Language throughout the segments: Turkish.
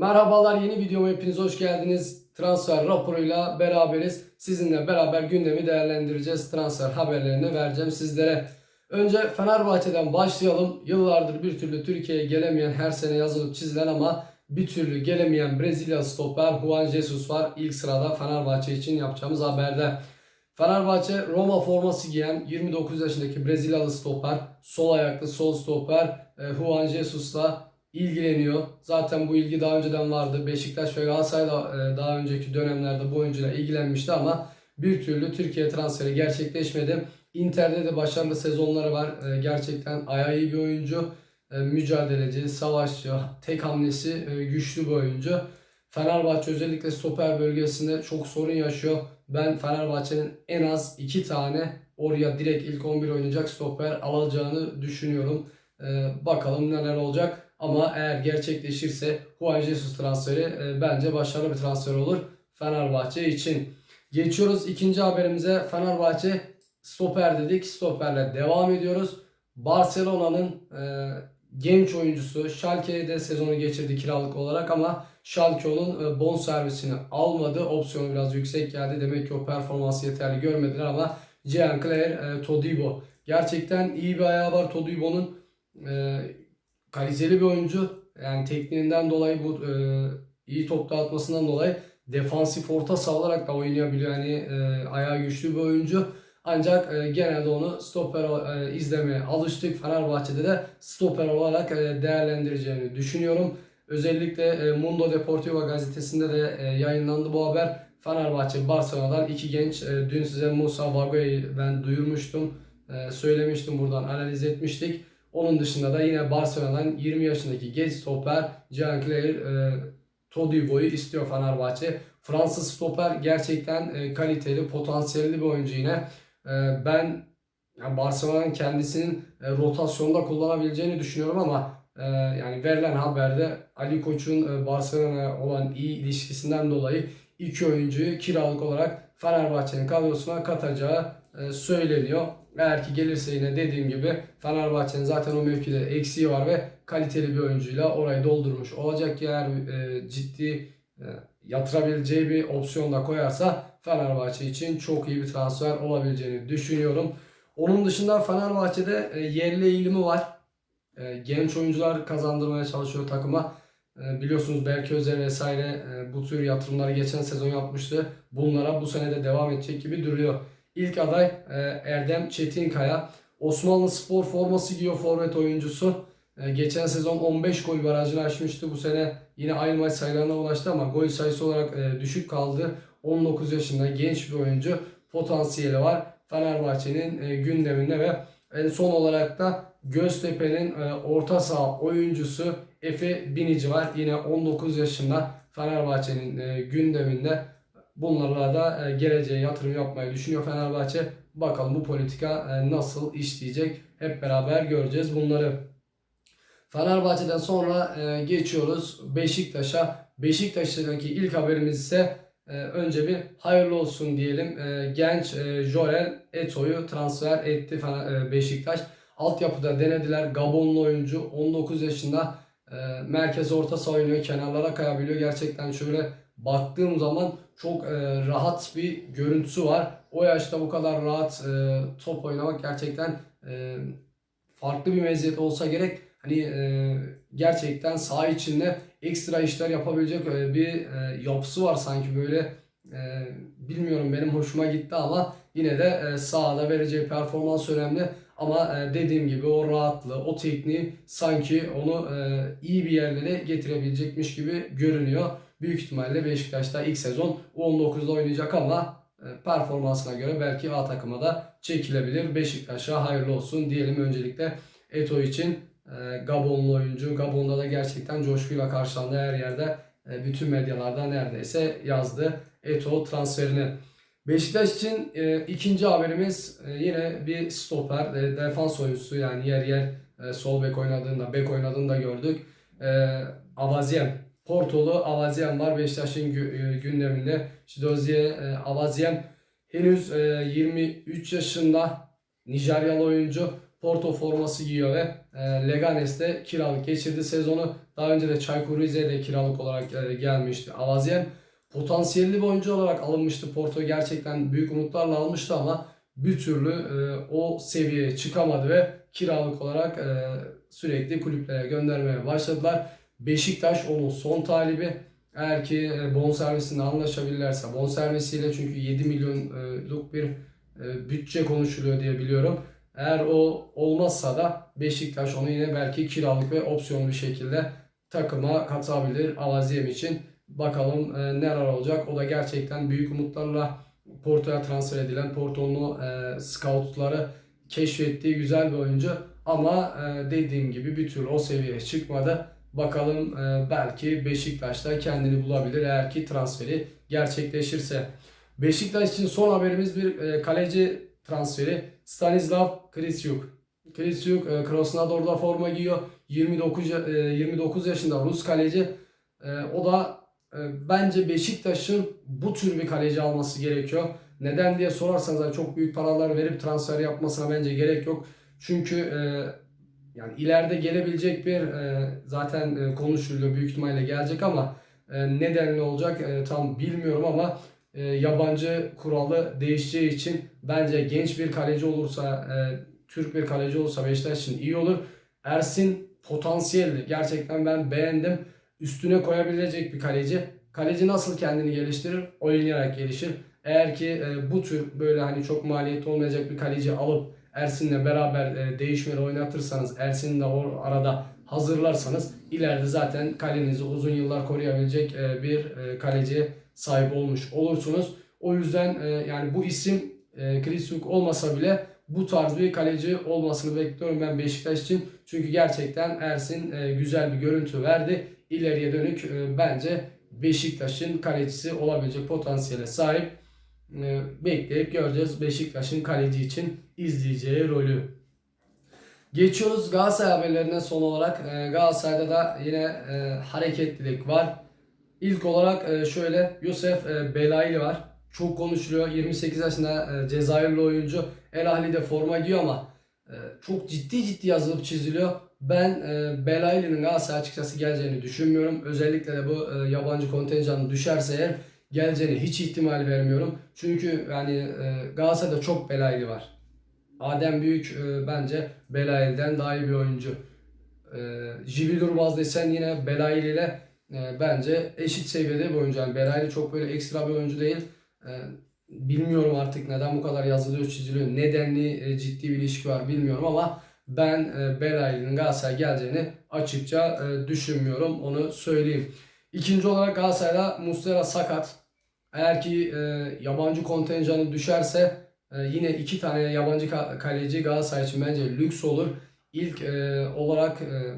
Merhabalar yeni videoma hepiniz hoş geldiniz. Transfer raporuyla beraberiz. Sizinle beraber gündemi değerlendireceğiz. Transfer haberlerini vereceğim sizlere. Önce Fenerbahçe'den başlayalım. Yıllardır bir türlü Türkiye'ye gelemeyen, her sene yazılıp çizilen ama bir türlü gelemeyen Brezilya stoper Juan Jesus var. İlk sırada Fenerbahçe için yapacağımız haberde. Fenerbahçe Roma forması giyen 29 yaşındaki Brezilyalı stoper, sol ayaklı sol stoper e, Juan Jesus'la ilgileniyor. Zaten bu ilgi daha önceden vardı. Beşiktaş ve Galatasaray da e, daha önceki dönemlerde bu oyuncuyla ilgilenmişti ama bir türlü Türkiye transferi gerçekleşmedi. Inter'de de başarılı sezonları var. E, Gerçekten ayağı iyi bir oyuncu. E, Mücadeleci, savaşçı, tek hamlesi güçlü bir oyuncu. Fenerbahçe özellikle stoper bölgesinde çok sorun yaşıyor. Ben Fenerbahçe'nin en az iki tane oraya direkt ilk 11 oynayacak stoper alacağını düşünüyorum. Ee, bakalım neler olacak. Ama eğer gerçekleşirse Juan Jesus transferi e, bence başarılı bir transfer olur Fenerbahçe için. Geçiyoruz ikinci haberimize. Fenerbahçe stoper dedik. Stoperle devam ediyoruz. Barcelona'nın e, genç oyuncusu Schalke'de sezonu geçirdi kiralık olarak ama Schalke onun e, bon servisini almadı. Opsiyonu biraz yüksek geldi. Demek ki o performansı yeterli görmediler ama Jean-Claire e, Todibo. Gerçekten iyi bir ayağı var Todibo'nun. E, kaliteli bir oyuncu. Yani tekniğinden dolayı bu e, iyi top dağıtmasından dolayı defansif orta saha olarak da oynayabiliyor. Yani e, ayağı güçlü bir oyuncu. Ancak e, genelde onu stoper e, izlemeye alıştık. Fenerbahçe'de de stoper olarak e, değerlendireceğini düşünüyorum. Özellikle e, Mundo Deportivo gazetesinde de e, yayınlandı bu haber. Fenerbahçe Barcelona'dan iki genç. E, dün size Musa Vagoy'u ben duyurmuştum. E, söylemiştim buradan analiz etmiştik. Onun dışında da yine Barcelona'dan 20 yaşındaki genç stoper Jean-Claire e, Todibo'yu istiyor Fenerbahçe. Fransız stoper gerçekten e, kaliteli, potansiyelli bir oyuncu yine. E, ben yani Barcelona'nın kendisinin e, rotasyonda kullanabileceğini düşünüyorum ama e, yani verilen haberde Ali Koç'un e, Barcelona olan iyi ilişkisinden dolayı iki oyuncuyu kiralık olarak Fenerbahçe'nin kadrosuna katacağı söyleniyor. Eğer ki gelirse yine dediğim gibi Fenerbahçe'nin zaten o mevkide eksiği var ve kaliteli bir oyuncuyla orayı doldurmuş olacak. Eğer e, ciddi e, yatırabileceği bir opsiyon da koyarsa Fenerbahçe için çok iyi bir transfer olabileceğini düşünüyorum. Onun dışında Fenerbahçe'de e, yerli eğilimi var. E, genç oyuncular kazandırmaya çalışıyor takıma. E, biliyorsunuz Berke Özer vesaire e, bu tür yatırımları geçen sezon yapmıştı. Bunlara bu sene de devam edecek gibi duruyor. İlk aday e, Erdem Çetinkaya. Osmanlı Spor forması giyiyor forvet oyuncusu. E, geçen sezon 15 gol barajını aşmıştı. Bu sene yine aynı maç sayılarına ulaştı ama gol sayısı olarak e, düşük kaldı. 19 yaşında genç bir oyuncu. Potansiyeli var. Fenerbahçe'nin gündeminde ve en son olarak da Göztepe'nin orta saha oyuncusu Efe Binici var. Yine 19 yaşında Fenerbahçe'nin gündeminde. Bunlarla da e, geleceğe yatırım yapmayı düşünüyor Fenerbahçe. Bakalım bu politika e, nasıl işleyecek hep beraber göreceğiz bunları. Fenerbahçe'den sonra e, geçiyoruz Beşiktaş'a. Beşiktaş'taki ilk haberimiz ise önce bir hayırlı olsun diyelim. Genç Jorel Eto'yu transfer etti Beşiktaş. Altyapıda denediler. Gabonlu oyuncu 19 yaşında merkez orta saha oynuyor. Kenarlara kayabiliyor. Gerçekten şöyle baktığım zaman çok e, rahat bir görüntüsü var. O yaşta bu kadar rahat e, top oynamak gerçekten e, farklı bir meziyet olsa gerek. Hani e, gerçekten saha içinde ekstra işler yapabilecek e, bir e, yapısı var sanki böyle. E, bilmiyorum benim hoşuma gitti ama yine de e, sahada vereceği performans önemli. Ama e, dediğim gibi o rahatlığı, o tekniği sanki onu e, iyi bir yerlere getirebilecekmiş gibi görünüyor. Büyük ihtimalle Beşiktaş'ta ilk sezon U19'da oynayacak ama e, performansına göre belki A takıma da çekilebilir. Beşiktaş'a hayırlı olsun diyelim öncelikle Eto için. E, Gabonlu oyuncu. Gabon'da da gerçekten coşkuyla karşılandı her yerde. E, bütün medyalarda neredeyse yazdı Eto transferini. Beşiktaş için e, ikinci haberimiz e, yine bir stoper, e, defans oyuncusu yani yer yer e, sol bek oynadığında, bek oynadığında gördük. E, Avaziem, Portolu Avaziem var Beşiktaş'ın e, gündeminde. İşte Dozier e, Avaziem henüz e, 23 yaşında Nijeryalı oyuncu. Porto forması giyiyor ve e, Leganes'te kiralık geçirdi sezonu. Daha önce de Çaykur Rize'de kiralık olarak e, gelmişti. Avazyen potansiyelli bir oyuncu olarak alınmıştı. Porto gerçekten büyük umutlarla almıştı ama bir türlü e, o seviyeye çıkamadı ve kiralık olarak e, sürekli kulüplere göndermeye başladılar. Beşiktaş onun son talibi. Eğer ki e, bonservisinde anlaşabilirlerse bonservisiyle çünkü 7 milyonluk bir e, bütçe konuşuluyor diye biliyorum. Eğer o olmazsa da Beşiktaş onu yine belki kiralık ve opsiyonlu bir şekilde takıma katabilir Alaziyem için. Bakalım e, neler olacak. O da gerçekten büyük umutlarla Porto'ya transfer edilen Porto'nun e, scoutları keşfettiği güzel bir oyuncu. Ama e, dediğim gibi bir türlü o seviyeye çıkmadı. Bakalım e, belki Beşiktaş'ta kendini bulabilir eğer ki transferi gerçekleşirse. Beşiktaş için son haberimiz bir e, kaleci transferi. Stanislav Krisyuk. Krisyuk e, Krasnodar'da forma giyiyor. 29 e, 29 yaşında Rus kaleci. O da bence Beşiktaş'ın bu tür bir kaleci alması gerekiyor. Neden diye sorarsanız yani çok büyük paralar verip transfer yapmasına bence gerek yok. Çünkü yani ileride gelebilecek bir e, zaten e, konuşuluyor büyük ihtimalle gelecek ama e, nedenli olacak e, tam bilmiyorum ama e, yabancı kuralı değişeceği için bence genç bir kaleci olursa e, Türk bir kaleci olursa Beşiktaş için iyi olur. Ersin potansiyelli. Gerçekten ben beğendim. Üstüne koyabilecek bir kaleci. Kaleci nasıl kendini geliştirir? Oynayarak gelişir. Eğer ki e, bu tür böyle hani çok maliyetli olmayacak bir kaleci alıp Ersin'le beraber e, değişmeli oynatırsanız, Ersin'i de o arada hazırlarsanız ileride zaten kalenizi uzun yıllar koruyabilecek e, bir e, kaleciye sahip olmuş olursunuz. O yüzden e, yani bu isim e, Krisuk olmasa bile bu tarz bir kaleci olmasını bekliyorum ben Beşiktaş için. Çünkü gerçekten Ersin e, güzel bir görüntü verdi. İleriye dönük e, bence Beşiktaş'ın kalecisi olabilecek potansiyele sahip. E, bekleyip göreceğiz Beşiktaş'ın kaleci için izleyeceği rolü. Geçiyoruz Galatasaray haberlerine son olarak. E, Galatasaray'da da yine e, hareketlilik var. İlk olarak e, şöyle Yusuf e, Belayli var. Çok konuşuluyor. 28 yaşında Cezayirli oyuncu. El Ahli'de forma giyiyor ama çok ciddi ciddi yazılıp çiziliyor. Ben Belayli'nin Galatasaray açıkçası geleceğini düşünmüyorum. Özellikle de bu yabancı kontenjanı düşerse eğer geleceğini hiç ihtimal vermiyorum. Çünkü yani e, Galatasaray'da çok Belayli var. Adem Büyük e, bence Belayli'den daha iyi bir oyuncu. E, Jibi Durmaz desen yine Belayli ile e, bence eşit seviyede bir oyuncu. Yani Belayli çok böyle ekstra bir oyuncu değil. E, bilmiyorum artık neden bu kadar yazılıyor, çiziliyor. Nedenli e, ciddi bir ilişki var bilmiyorum ama ben e, Belayli'nin Galatasaray'a geleceğini açıkça e, düşünmüyorum. Onu söyleyeyim. İkinci olarak Galatasaray'da Muslera sakat. Eğer ki e, yabancı kontenjanı düşerse e, yine iki tane yabancı ka- kaleci Galatasaray için bence lüks olur. İlk e, olarak e,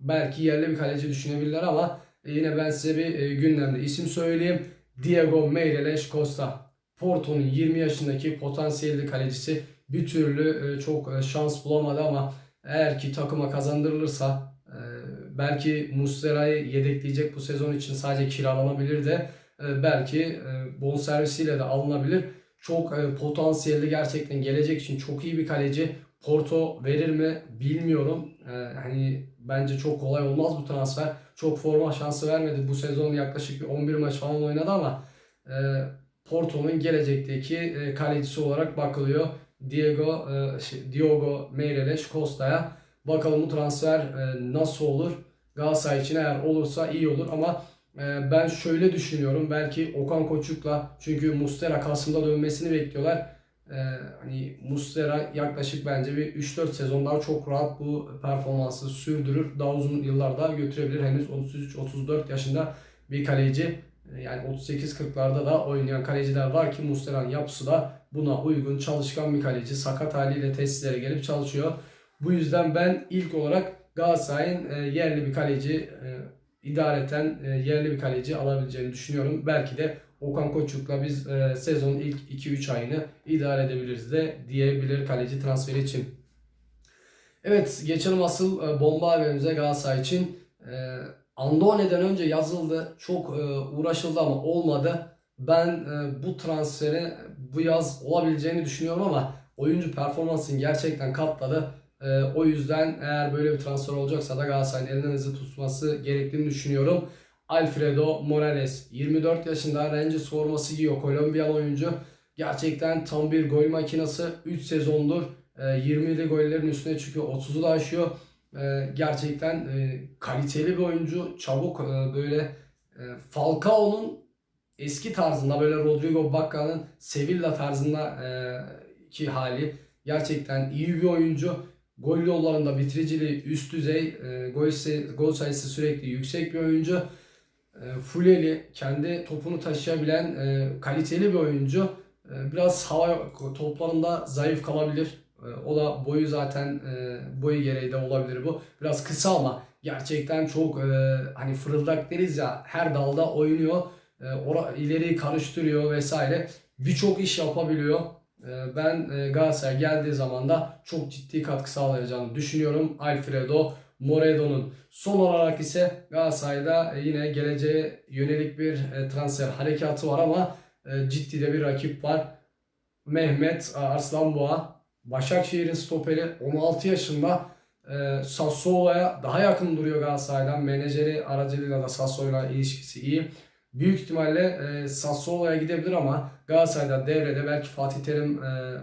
belki yerli bir kaleci düşünebilirler ama e, yine ben size bir e, gündemde isim söyleyeyim. Diego Meireles Costa. Porto'nun 20 yaşındaki potansiyelli kalecisi bir türlü e, çok e, şans bulamadı ama eğer ki takıma kazandırılırsa e, belki Muslera'yı yedekleyecek bu sezon için sadece kiralanabilir de e, belki e, bonservisiyle de alınabilir. Çok e, potansiyelli gerçekten gelecek için çok iyi bir kaleci. Porto verir mi bilmiyorum. E, hani bence çok kolay olmaz bu transfer. Çok forma şansı vermedi. Bu sezon yaklaşık bir 11 maç falan oynadı ama e, Porto'nun gelecekteki kalecisi olarak bakılıyor. Diego şey, Diogo Meireles Costa'ya. Bakalım bu transfer nasıl olur? Galatasaray için eğer olursa iyi olur ama ben şöyle düşünüyorum. Belki Okan Koçuk'la çünkü Mustera Kasım'da dönmesini bekliyorlar. E, hani Mustera yaklaşık bence bir 3-4 sezon daha çok rahat bu performansı sürdürür. Daha uzun yıllar daha götürebilir. Henüz 33-34 yaşında bir kaleci. E, Yani 38-40'larda da oynayan kaleciler var ki Mustera'nın yapısı da buna uygun çalışkan bir kaleci. Sakat haliyle tesislere gelip çalışıyor. Bu yüzden ben ilk olarak Galatasaray'ın e, yerli bir kaleci e, idareten e, yerli bir kaleci alabileceğini düşünüyorum. Belki de Okan Koçuk'la biz e, sezonun ilk 2-3 ayını idare edebiliriz de diyebilir kaleci transferi için. Evet geçelim asıl e, bomba haberimize Galatasaray için. E, Andone'den önce yazıldı. Çok e, uğraşıldı ama olmadı. Ben bu transferi bu yaz olabileceğini düşünüyorum ama oyuncu performansını gerçekten katladı. E, o yüzden eğer böyle bir transfer olacaksa da Galatasaray'ın elinden hızlı tutması gerektiğini düşünüyorum. Alfredo Morales 24 yaşında Rangers forması giyiyor. Kolombiyalı oyuncu. Gerçekten tam bir gol makinesi. 3 sezondur e, 20'li gollerin üstüne çıkıyor. 30'u da aşıyor. E, gerçekten e, kaliteli bir oyuncu. Çabuk e, böyle e, Falcao'nun eski tarzında böyle Rodrigo Bacca'nın Sevilla tarzında e, ki hali gerçekten iyi bir oyuncu. Gol yollarında bitiriciliği üst düzey, e, gol, gol sayısı sürekli yüksek bir oyuncu. E, Fuleli, kendi topunu taşıyabilen e, kaliteli bir oyuncu. E, biraz hava toplarında zayıf kalabilir. E, o da boyu zaten e, boyu gereği de olabilir bu. Biraz kısa ama gerçekten çok e, hani fırıldak deriz ya her dalda oynuyor. E, ora, ileriyi karıştırıyor vesaire. Birçok iş yapabiliyor. E, ben e, Galatasaray geldiği zaman da çok ciddi katkı sağlayacağını düşünüyorum. Alfredo Moredo'nun. Son olarak ise Galatasaray'da e, yine geleceğe yönelik bir e, transfer harekatı var ama ciddi de bir rakip var. Mehmet Arslanboğa. Başakşehir'in stoperi 16 yaşında Sassuolo'ya daha yakın duruyor Galatasaray'dan. Menajeri aracılığıyla da Sassuolo'yla ilişkisi iyi. Büyük ihtimalle e, Sassuolo'ya gidebilir ama Galatasaray'da devrede belki Fatih Terim e,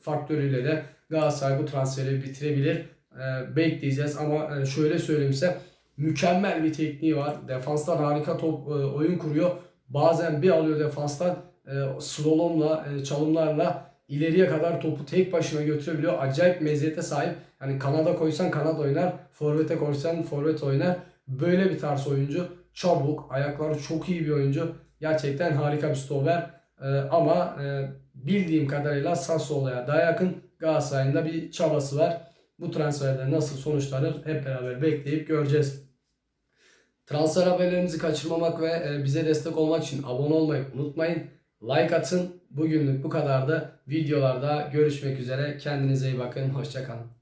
faktörüyle de Galatasaray bu transferi bitirebilir. E, bekleyeceğiz ama e, şöyle söyleyeyim size mükemmel bir tekniği var. Defanstan harika top e, oyun kuruyor. Bazen bir alıyor defanstan e, slalomla, e, çalımlarla ileriye kadar topu tek başına götürebiliyor. Acayip meziyete sahip. Yani kanada koysan kanat oynar, forvete koysan forvet oynar. Böyle bir tarz oyuncu. Çabuk, ayakları çok iyi bir oyuncu. Gerçekten harika bir stoper. E, ama e, bildiğim kadarıyla Sassuolo'ya daha yakın Galatasaray'ın da bir çabası var. Bu transferde nasıl sonuçlanır hep beraber bekleyip göreceğiz. Transfer haberlerimizi kaçırmamak ve e, bize destek olmak için abone olmayı unutmayın. Like atın. Bugünlük bu kadardı. Videolarda görüşmek üzere. Kendinize iyi bakın. Hoşçakalın.